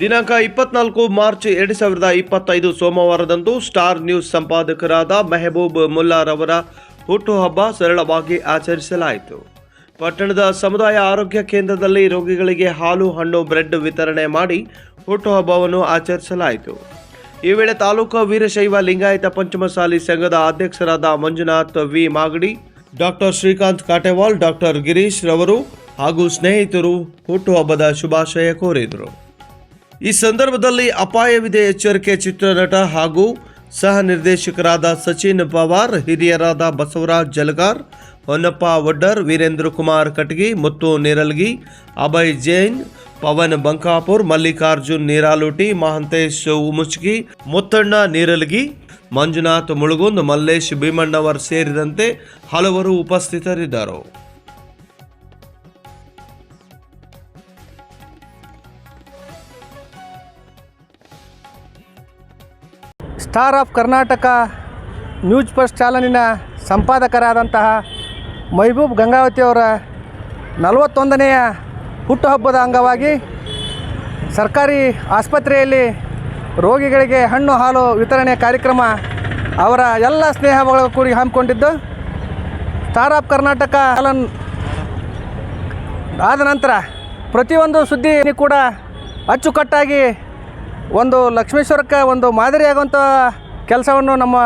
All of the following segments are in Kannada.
ದಿನಾಂಕ ಇಪ್ಪತ್ನಾಲ್ಕು ಮಾರ್ಚ್ ಎರಡು ಸಾವಿರದ ಇಪ್ಪತ್ತೈದು ಸೋಮವಾರದಂದು ಸ್ಟಾರ್ ನ್ಯೂಸ್ ಸಂಪಾದಕರಾದ ಮೆಹಬೂಬ್ ಮುಲ್ಲಾರವರ ಹುಟ್ಟುಹಬ್ಬ ಸರಳವಾಗಿ ಆಚರಿಸಲಾಯಿತು. ಪಟ್ಟಣದ ಸಮುದಾಯ ಆರೋಗ್ಯ ಕೇಂದ್ರದಲ್ಲಿ ರೋಗಿಗಳಿಗೆ ಹಾಲು, ಹಣ್ಣು, ಬ್ರೆಡ್ ವಿತರಣೆ ಮಾಡಿ ಹುಟ್ಟುಹಬ್ಬವನ್ನು ಆಚರಿಸಲಾಯಿತು. ಈ ವೇಳೆ ತಾಲೂಕು ವೀರಶೈವ ಲಿಂಗಾಯತ ಪಂಚಮಸಾಲಿ ಸಂಘದ ಅಧ್ಯಕ್ಷರಾದ Manjunath V. Magadi, doctor Srikanth Katewal, doctor Girish ರವರು ಹಾಗೂ ಸ್ನೇಹಿತರು ಹುಟ್ಟುಹಬ್ಬದ ಶುಭಾಶಯ ಕೋರಿದರು. ಈ ಸಂದರ್ಭದಲ್ಲಿ ಅಪಾಯವಿದೆ ಎಚ್ಚರಿಕೆ ಚಿತ್ರನಟ ಹಾಗೂ ಸಹ ನಿರ್ದೇಶಕರಾದ ಸಚಿನ್ ಪವಾರ್, ಹಿರಿಯರಾದ ಬಸವರಾಜ್ ಜಲಗಾರ್, ಹೊನ್ನಪ್ಪ ವಡ್ಡರ್, ವೀರೇಂದ್ರ ಕುಮಾರ್ ಕಟಗಿ, ಮುತ್ತು ನೇರಲ್ಗಿ, ಅಭಯ್ ಜೈನ್, ಪವನ್ ಬಂಕಾಪುರ್, ಮಲ್ಲಿಕಾರ್ಜುನ್ ನೀರಾಲುಟಿ, ಮಹಂತೇಶ್ ಉಮುಚ್ಗಿ, ಮುತ್ತಣ್ಣ ನೀರಲ್ಗಿ, ಮಂಜುನಾಥ್ ಮುಳುಗುಂದ್, ಮಲ್ಲೇಶ್ ಭೀಮಣ್ಣವರ್ ಸೇರಿದಂತೆ ಹಲವರು ಉಪಸ್ಥಿತರಿದ್ದರು. Star of Karnataka news first ಚಾನಲಿನ ಸಂಪಾದಕರಾದಂತಹ ಮೈಬೂಬ್ ಗಂಗಾವತಿ ಅವರ ನಲವತ್ತೊಂದನೆಯ ಹುಟ್ಟುಹಬ್ಬದ ಅಂಗವಾಗಿ ಸರ್ಕಾರಿ ಆಸ್ಪತ್ರೆಯಲ್ಲಿ ರೋಗಿಗಳಿಗೆ ಹಣ್ಣು ಹಾಲು ವಿತರಣೆ ಕಾರ್ಯಕ್ರಮ ಅವರ ಎಲ್ಲ ಸ್ನೇಹ ಕೂಡಿ ಹಮ್ಮಿಕೊಂಡಿದ್ದು. ಸ್ಟಾರ್ ಆಫ್ ಕರ್ನಾಟಕ ಆದ ನಂತರ ಪ್ರತಿಯೊಂದು ಸುದ್ದಿ ಕೂಡ ಅಚ್ಚುಕಟ್ಟಾಗಿ ಒಂದು ಲಕ್ಷ್ಮೇಶ್ವರಕ್ಕೆ ಒಂದು ಮಾದರಿಯಾಗುವಂಥ ಕೆಲಸವನ್ನು ನಮ್ಮ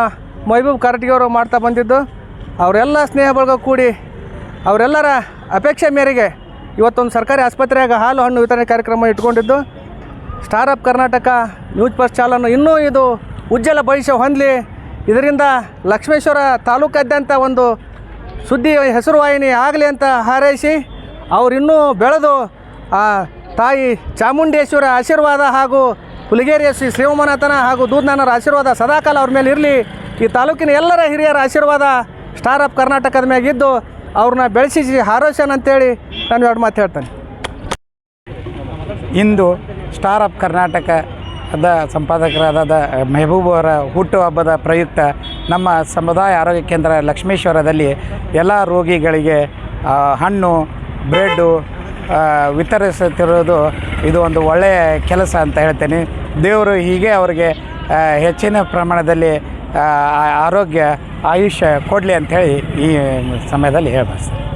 ಮಹಬೂಬ್ ಕಾರಟಗಿಯವರು ಮಾಡ್ತಾ ಬಂದಿದ್ದು. ಅವರೆಲ್ಲ ಸ್ನೇಹ ಬಳಗ ಕೂಡಿ ಅವರೆಲ್ಲರ ಅಪೇಕ್ಷೆ ಮೇರೆಗೆ ಇವತ್ತೊಂದು ಸರ್ಕಾರಿ ಆಸ್ಪತ್ರೆಯಾಗ ಹಾಲು ಹಣ್ಣು ವಿತರಣೆ ಕಾರ್ಯಕ್ರಮ ಇಟ್ಕೊಂಡಿದ್ದು. Star of Karnataka news first ಚಾಲನ್ನು ಇನ್ನೂ ಇದು ಉಜ್ವಲ ಭವಿಷ್ಯ ಹೊಂದಲಿ. ಇದರಿಂದ ಲಕ್ಷ್ಮೇಶ್ವರ ತಾಲೂಕಾದ್ಯಂತ ಒಂದು ಸುದ್ದಿ ಹೆಸರುವಾಹಿನಿ ಆಗಲಿ ಅಂತ ಹಾರೈಸಿ ಅವರಿನ್ನೂ ಬೆಳೆದು ಆ ತಾಯಿ ಚಾಮುಂಡೇಶ್ವರ ಆಶೀರ್ವಾದ ಹಾಗೂ ಹುಲಿಗೇರಿಯ ಶ್ರೀ ಶ್ರೀಮನಾಥನ ಹಾಗೂ ದೂದ್ನಾನರ ಆಶೀರ್ವಾದ ಸದಾಕಾಲ ಅವ್ರ ಮೇಲೆ ಇರಲಿ. ಈ ತಾಲೂಕಿನ ಎಲ್ಲರ ಹಿರಿಯರ ಆಶೀರ್ವಾದ ಸ್ಟಾರ್ ಆಫ್ ಕರ್ನಾಟಕದ ಮ್ಯಾಗಿದ್ದು ಅವ್ರನ್ನ ಬೆಳೆಸಿ ಹಾರೋಷನ್ ಅಂತೇಳಿ ನಾನು ಎರಡು ಮಾತು ಹೇಳ್ತೇನೆ. ಇಂದು ಸ್ಟಾರ್ ಆಫ್ ಕರ್ನಾಟಕದ ಸಂಪಾದಕರಾದ ಮೆಹಬೂಬ್ ಅವರ ಹುಟ್ಟುಹಬ್ಬದ ಪ್ರಯುಕ್ತ ನಮ್ಮ ಸಮುದಾಯ ಆರೋಗ್ಯ ಕೇಂದ್ರ ಲಕ್ಷ್ಮೇಶ್ವರದಲ್ಲಿ ಎಲ್ಲ ರೋಗಿಗಳಿಗೆ ಹಣ್ಣು, ಬ್ರೆಡ್ಡು ವಿತರಿಸುತ್ತಿರುವುದು ಇದು ಒಂದು ಒಳ್ಳೆಯ ಕೆಲಸ ಅಂತ ಹೇಳ್ತೇನೆ. ದೇವರು ಹೀಗೆ ಅವರಿಗೆ ಹೆಚ್ಚಿನ ಪ್ರಮಾಣದಲ್ಲಿ ಆರೋಗ್ಯ, ಆಯುಷ್ಯ ಕೊಡಲಿ ಅಂಥೇಳಿ ಈ ಸಮಯದಲ್ಲಿ ಹೇಳ್ಬಯಸ್ತೇನೆ